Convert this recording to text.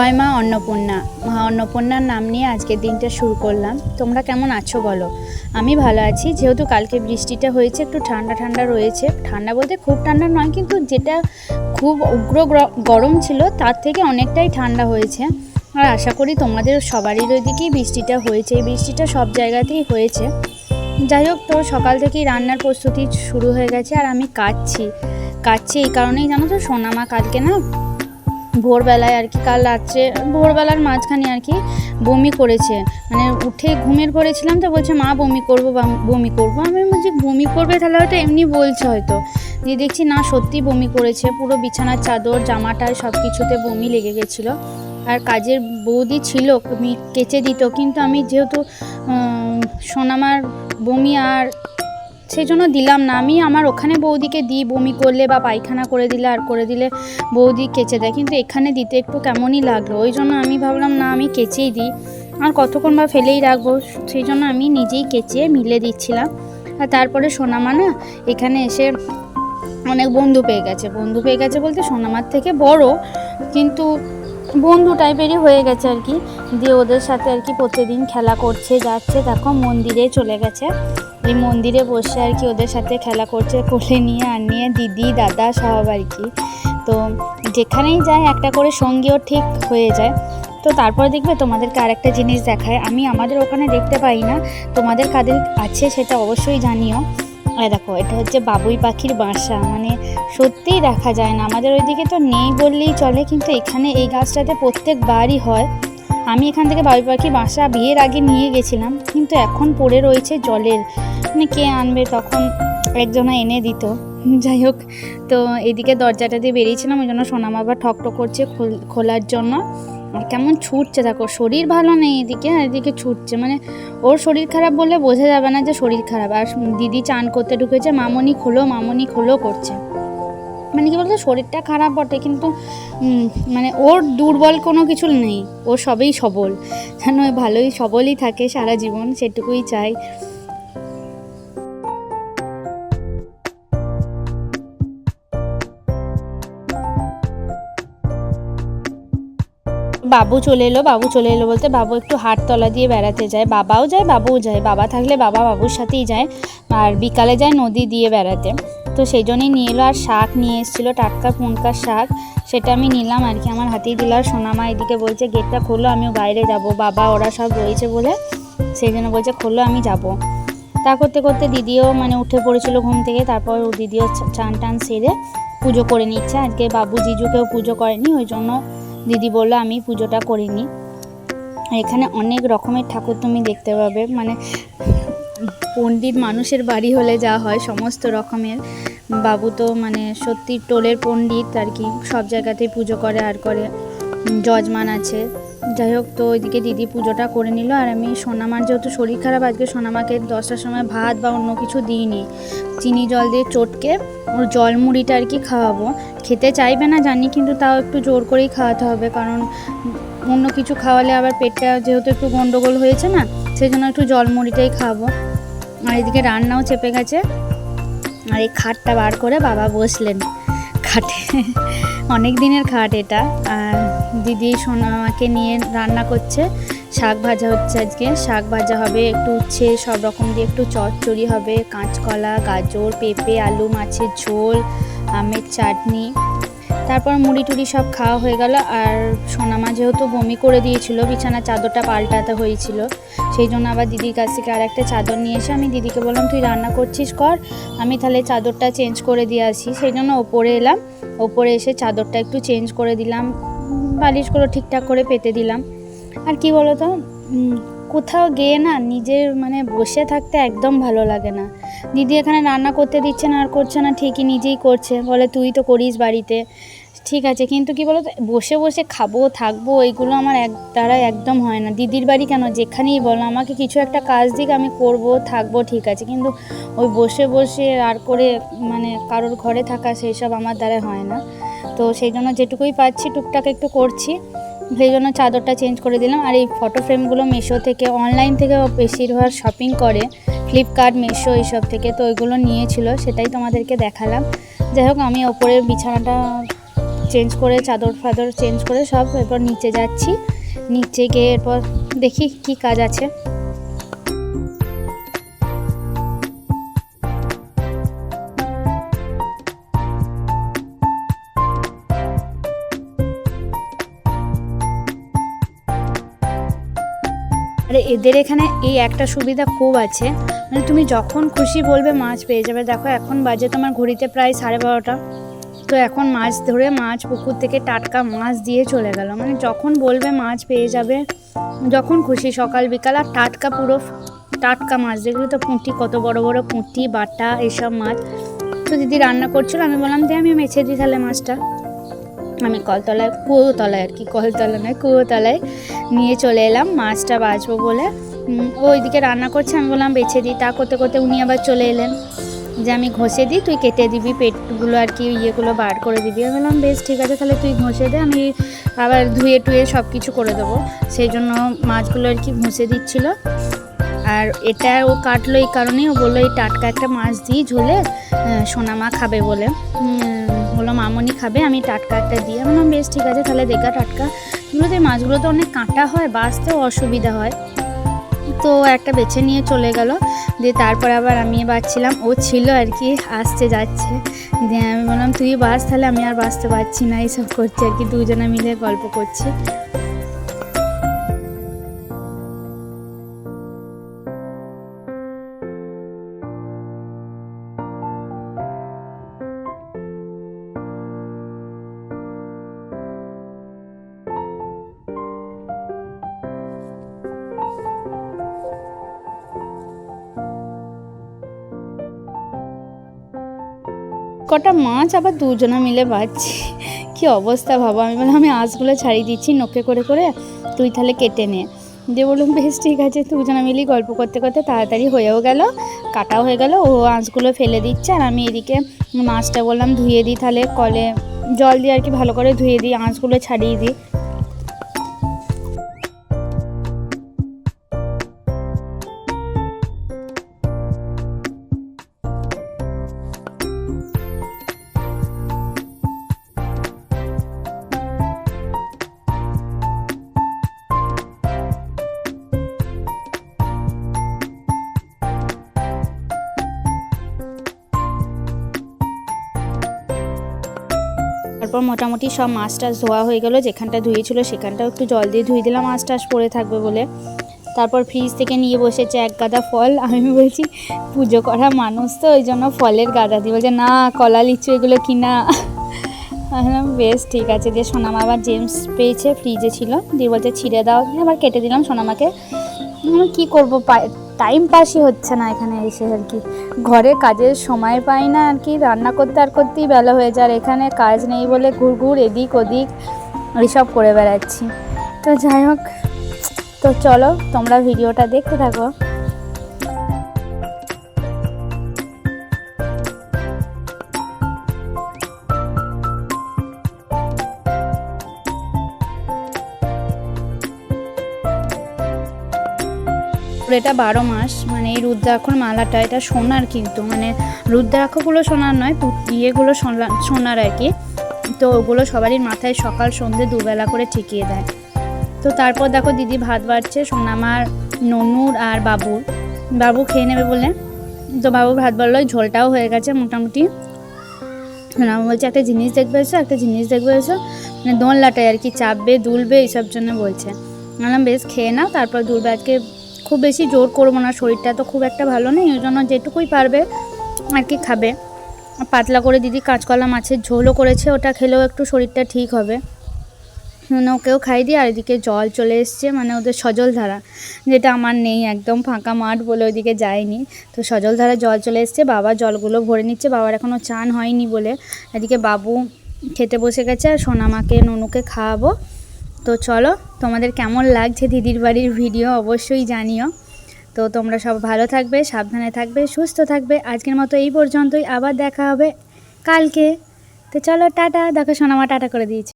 জয় মা অন্নপূর্ণা। মা অন্নপূর্ণার নাম নিয়ে আজকের দিনটা শুরু করলাম। তোমরা কেমন আছো বলো? আমি ভালো আছি। যেহেতু কালকে বৃষ্টিটা হয়েছে, একটু ঠান্ডা ঠান্ডা রয়েছে। ঠান্ডা বলতে খুব ঠান্ডা নয়, কিন্তু যেটা খুব উগ্র গরম ছিল, তার থেকে অনেকটাই ঠান্ডা হয়েছে। আর আশা করি তোমাদের সবারই ওইদিকেই বৃষ্টিটা হয়েছে। এই বৃষ্টিটা সব জায়গাতেই হয়েছে। যাই হোক, তো সকাল থেকেই রান্নার প্রস্তুতি শুরু হয়ে গেছে, আর আমি কাটছি কাটছি এই কারণেই জানো তো, সোনামা কালকে না ভোরবেলায় আর কি, কাল রাত্রে, ভোরবেলার মাঝখানে আর কি বমি করেছে। মানে উঠে ঘুমের করেছিলাম তো, বলছে, মা, বমি করব বমি করব? আমি বলছি, বমি করবে তাহলে হয়তো এমনি বলছে হয়তো। দিয়ে দেখছি, না, সত্যি বমি করেছে। পুরো বিছানার চাদর জামাটার সব কিছুতে বমি লেগে গেছিল। আর কাজের বৌদি ছিল কেচে দিত। কিন্তু আমি যেহেতু সোনামার বমি আর সেই জন্য দিলাম না। আমি আমার ওখানে বৌদিকে দিই, বমি করলে বা পায়খানা করে দিলে আর করে দিলে বৌদি কেচে দেয়। কিন্তু এখানে দিতে একটু কেমনই লাগল। ওই জন্য আমি ভাবলাম, না, আমি কেচেই দিই। আর কতক্ষণ বা ফেলেই রাখব? সেই জন্য আমি নিজেই কেচে মিলে দিচ্ছিলাম। আর তারপরে সোনামা না এখানে এসে অনেক বন্ধু পেয়ে গেছে। বন্ধু পেয়ে গেছে বলতে সোনামার থেকে বড়। কিন্তু বন্ধু টাইপেরই হয়ে গেছে আর কি। দিয়ে ওদের সাথে আর কি প্রতিদিন খেলা করছে, যাচ্ছে, দেখো মন্দিরে চলে গেছে। এই মন্দিরে বসে আর কি ওদের সাথে খেলা করছে, কোলে নিয়ে আর নিয়ে দিদি, দাদা সব আর কি। তো যেখানেই যায় একটা করে সঙ্গীও ঠিক হয়ে যায়। তো তারপরে দেখবে তোমাদেরকে আরেকটা জিনিস দেখায়। আমি আমাদের ওখানে দেখতে পাই না। তোমাদের কাদের আছে সেটা অবশ্যই জানিও। আর দেখো, এটা হচ্ছে বাবুই পাখির বাসা। মানে সত্যিই দেখা যায় না। আমাদের ওইদিকে তো নেই বললেই চলে, কিন্তু এখানে এই গাছটাতে প্রত্যেকবারই হয়। আমি এখান থেকে বাবুই পাখি বাসা বিয়ের আগে নিয়ে গেছিলাম, কিন্তু এখন পড়ে রয়েছে জলের। মানে কে আনবে তখন একজনা এনে দিত। যাই হোক, তো এদিকে দরজাটা দিয়ে বেরিয়েছিলাম, ওই জন্য সোনাম আবার ঠকঠক করছে খোল- খোলার জন্য। আর কেমন ছুটছে দেখো, শরীর ভালো নেই এদিকে, আর এদিকে ছুটছে। মানে ওর শরীর খারাপ বললে বোঝা যাবে না যে শরীর খারাপ। আর দিদি চান করতে ঢুকেছে, মামনি খোলো মামনি খোলো করছে। মানে কি বলতো, শরীরটা খারাপ বটে, কিন্তু মানে ওর দুর্বল কোনো কিছু নেই। ও সবেই সবল। যেন ভালোই সবলই থাকে, সারা জীবন সেটুকুই চাই বাবু চলে এলো, বাবু চলে এলো বলতে বাবু একটু হাটতলা দিয়ে বেড়াতে যায়। বাবাও যায়, বাবুও যায়। বাবা থাকলে বাবা বাবুর সাথেই যায়। আর বিকালে যায় নদী দিয়ে বেড়াতে। তো সেই জন্যই নিয়ে এলো। আর শাক নিয়ে এসেছিল, টাটকা পুনকার শাক। সেটা আমি নিলাম আর কি, আমার হাতেই দিল। আর সোনামা এদিকে বলছে, গেটটা খোলো, আমিও বাইরে যাব। বাবা, ওরা সব রয়েছে বলে সেই জন্য বলছে, খোলো, আমি যাব। তা করতে করতে দিদিও মানে উঠে পড়েছিল ঘুম থেকে। তারপর ও দিদিও চান টান সেরে পুজো করে নিচ্ছে। আজকে বাবু জিজুকেও পুজো করেনি, ওই জন্য দিদি বলল, আমি পুজোটা করিনি। এখানে অনেক রকমের ঠাকুর তুমি দেখতে পাবে। মানে পণ্ডিত মানুষের বাড়ি হলে যা হয়, সমস্ত রকমের। বাবু তো মানে সত্যি টোলের পণ্ডিত আর কি, সব জায়গাতেই পুজো করে আর করে। যজমান আছে। যাই হোক, তো ওইদিকে দিদি পুজোটা করে নিল আর আমি সোনামার যেহেতু শরীর খারাপ, আজকে সোনামাকে দশটার সময় ভাত বা অন্য কিছু দিইনি। চিনি জল দিয়ে চটকে ওর জল মুড়িটা আর কি খাওয়াবো। খেতে চাইবে না জানি, কিন্তু তাও একটু জোর করেই খাওয়াতে হবে, কারণ অন্য কিছু খাওয়ালে আবার পেটটা যেহেতু একটু গন্ডগোল হয়েছে না, সেই জন্য একটু জল মুড়িটাই খাওয়াবো আর এদিকে রান্নাও চেপে গেছে। আর এই খাটটা বার করে বাবা বসলেন। খাটে অনেক দিনের খাট এটা। আর দিদি সোনাকে নিয়ে রান্না করছে। শাক ভাজা হচ্ছে আজকে। শাক ভাজা হবে একটু উচ্ছে, সব রকম দিয়ে একটু চচ্চড়ি হবে। কাঁচকলা, গাজর, পেঁপে, আলু, মাছের ঝোল, আমের চাটনি। তারপর মুড়ি টুড়ি সব খাওয়া হয়ে গেল আর সোনামা যেহেতু বমি করে দিয়েছিল, বিছানার চাদরটা পাল্টাতে হয়েছিল, সেই জন্য আবার দিদির কাছ থেকে আর একটা চাদর নিয়ে এসে আমি দিদিকে বললাম, তুই রান্না করছিস কর, আমি তাহলে চাদরটা চেঞ্জ করে দিয়ে আসি। সেই জন্য ওপরে এলাম, ওপরে এসে চাদরটা একটু চেঞ্জ করে দিলাম, বালিশগুলো ঠিকঠাক করে পেতে দিলাম। আর কি বলো তো কোথাও গিয়ে না নিজের মানে বসে থাকতে একদম ভালো লাগে না। দিদি এখানে রান্না করতে দিচ্ছে না আর করছে না, ঠিকই নিজেই করছে। বলে, তুই তো করিস বাড়িতে। ঠিক আছে, কিন্তু কি বলো তো বসে বসে খাব, থাকব এইগুলো আমার এক দ্বারা একদম হয় না। দিদির বাড়ি কেন? যেখানেই বলো, আমাকে কিছু একটা কাজ দিক, আমি করব, থাকব, ঠিক আছে। কিন্তু ওই বসে বসে আর করে মানে কারোর ঘরে থাকা সেই সব আমার দ্বারা হয় না। তো সেই জন্য যেটুকুই পাচ্ছি, টুকটাক একটু করছি। সেই জন্য চাদরটা চেঞ্জ করে দিলাম। আর এই ফটো ফ্রেমগুলো মেশো থেকে অনলাইন থেকে বেশিরভাগ শপিং করে। ফ্লিপকার্ট মেশো এইসব থেকে, তো ওইগুলো নিয়েছিল, সেটাই তোমাদেরকে দেখালাম। যাই হোক, আমি ওপরের বিছানাটা চেঞ্জ করে, চাদর ফাদর চেঞ্জ করে সব এরপর নিচে যাচ্ছি। নিচে গিয়ে এরপর দেখি কি কাজ আছে। আরে এদের এখানে এই একটা সুবিধা খুব আছে। মানে তুমি যখন খুশি বলবে মাছ পেয়ে যাবে। দেখো এখন বাজে তোমার ঘড়িতে প্রায় সাড়ে বারোটা। তো এখন মাছ ধরে মাছ পুকুর থেকে টাটকা মাছ দিয়ে চলে গেল। মানে যখন বলবে মাছ পেয়ে যাবে, যখন খুশি সকাল বিকাল আর টাটকা পুরো টাটকা মাছ, যেগুলো তো পুঁটি, কত বড় বড় পুঁটি, বাটা, এসব মাছ। তো দিদি রান্না করছিল, আমি বললাম যে আমি মেছে দিই তাহলে মাছটা। আমি কলতলায়, কুয়োতলায় আর কি, কলতলা নয়, কুয়োতলায় নিয়ে চলে এলাম, মাছটা বাছবো বলে। ওইদিকে রান্না করছে, আমি বললাম, বেছে দিই। তা করতে করতে উনি আবার চলে এলেন। যে আমি ঘষে দিই তুই কেটে দিবি পেটগুলো আর কি ইয়েগুলো বার করে দিবি। আমি বললাম বেশ ঠিক আছে তাহলে তুই ঘষে দে আমি আবার ধুয়ে টুয়ে সব কিছু করে দেবো। সেই জন্য মাছগুলো আর কি ঘষে দিচ্ছিল। আর এটা ও কাটলো এই কারণেই ও বলল এই টাটকা একটা মাছ দিই ঝোলে আহ, সোনামা খাবে বলে। বলল মামনি খাবে আমি টাটকা একটা দিই। আমি বললাম বেশ ঠিক আছে তাহলে দেখা টাটকা। এগুলোতে মাছগুলোতে অনেক কাঁটা হয় বাঁচতেও অসুবিধা হয়। তো একটা বেছে নিয়ে চলে গেল। দিয়ে তারপর আবার আমি বাঁচছিলাম। ও ছিল আর কি আসছে যাচ্ছে। দিয়ে আমি বললাম, তুই বাস তাহলে আমি আর বাঁচতে পারছি না। এইসব করছি আর কি, দুজনে মিলে গল্প করছি। কটা মাছ আবার দুজনা মিলে বাঁচছি। কি অবস্থা ভাবো আমি বললাম, আমি আঁশগুলো ছাড়িয়ে দিচ্ছি, নোকে করে করে তুই তাহলে কেটে নে। দিয়ে বললাম, বেশ, ঠিক আছে। দুজনা মিলেই গল্প করতে করতে তাড়াতাড়ি হয়েও গেল, কাটাও হয়ে গেল। ও আঁশগুলো ফেলে দিচ্ছে আর আমি এদিকে মাছটা বললাম, ধুয়ে দিই তাহলে, কলে জল দিয়ে আর কি ভালো করে ধুয়ে দিই, আঁশগুলো ছাড়িয়ে দিই। তারপর মোটামুটি সব মাছ টাছ ধোয়া হয়ে গেল, যেখানটা ধুয়েছিল সেখানটাও একটু জল দিয়ে ধুয়ে দিলাম মাছ টাছ পড়ে থাকবে বলে। তারপর ফ্রিজ থেকে নিয়ে বসেছে এক গাদা ফল, আমি বলছি, পুজো করা মানুষ তো, ওই জন্য ফলের গাদা দিয়ে। বলছে, না, কলা, লিচু এগুলো কিনা। বেশ, ঠিক আছে। দিয়ে সোনামা আবার জেমস পেয়েছে ফ্রিজে ছিল। দিয়ে বলছে, ছিঁড়ে দাও। আবার কেটে দিলাম সোনামাকে। আমি কী করব টাইম পাসই হচ্ছে না এখানে এসে আর কি। ঘরে কাজের সময় পাই না আর কি, রান্না করতে আর করতেই বেলা হয়ে যায় আর এখানে কাজ নেই বলে ঘুর ঘুর এদিক ওদিক এইসব করে বেড়াচ্ছি। তো যাই হোক, তো চলো তোমরা ভিডিওটা দেখতে থাকো। আর এটা বারো মাস মানে এই রুদ্রাক্ষর মালাটা, এটা সোনার কিন্তু মানে রুদ্রাক্ষগুলো সোনার নয় ইয়েগুলো সোনা- সোনার আর কি। তো ওগুলো সবারই মাথায় সকাল, সন্ধে, দুবেলা করে ঠেকিয়ে দেয়। তো তারপর দেখো দিদি ভাত বাড়ছে, সোনামার, ননুর আর বাবুর। বাবু খেয়ে নেবে বলে। তো বাবু ভাত বাড়লো ঝোলটাও হয়ে গেছে মোটামুটি। সোনামা বলছে, একটা জিনিস দেখবে এসো, একটা জিনিস দেখবে এসো। মানে দোলনাটায় আর কি, চাপবে, দুলবে, এইসব জন্য বলছে। বললাম, বেশ, খেয়ে নাও। তারপর দুলবে আজকে খুব বেশি জোর করব না, শরীরটা তো খুব একটা ভালো নেই, ওই জন্য যেটুকুই পারবে আর কি খাবে। পাতলা করে দিদি কাঁচকলা মাছের ঝোলও করেছে, ওটা খেলেও একটু শরীরটা ঠিক হবে। মানে ওকেও খাই দিই আর এদিকে জল চলে এসছে মানে ওদের সজল ধারা যেটা আমার নেই, একদম ফাঁকা মাঠ বলে ওইদিকে যায়নি। তো সজল ধারা জল চলে এসছে, বাবা জলগুলো ভরে নিচ্ছে, বাবার এখনও চান হয়নি বলে। এদিকে বাবু খেতে বসে গেছে, আর সোনামাকে, ননুকে খাওয়াবো। তো চলো, তোমাদের কেমন লাগছে দিদির বাড়ির ভিডিও অবশ্যই জানিও। তো তোমরা সব ভালো থাকবে, সাবধানে থাকবে, সুস্থ থাকবে। আজকের মতো এই পর্যন্তই, আবার দেখা হবে কালকে। তো চলো, টাটা। দেখো, সোনামা টাটা করে দিয়েছে।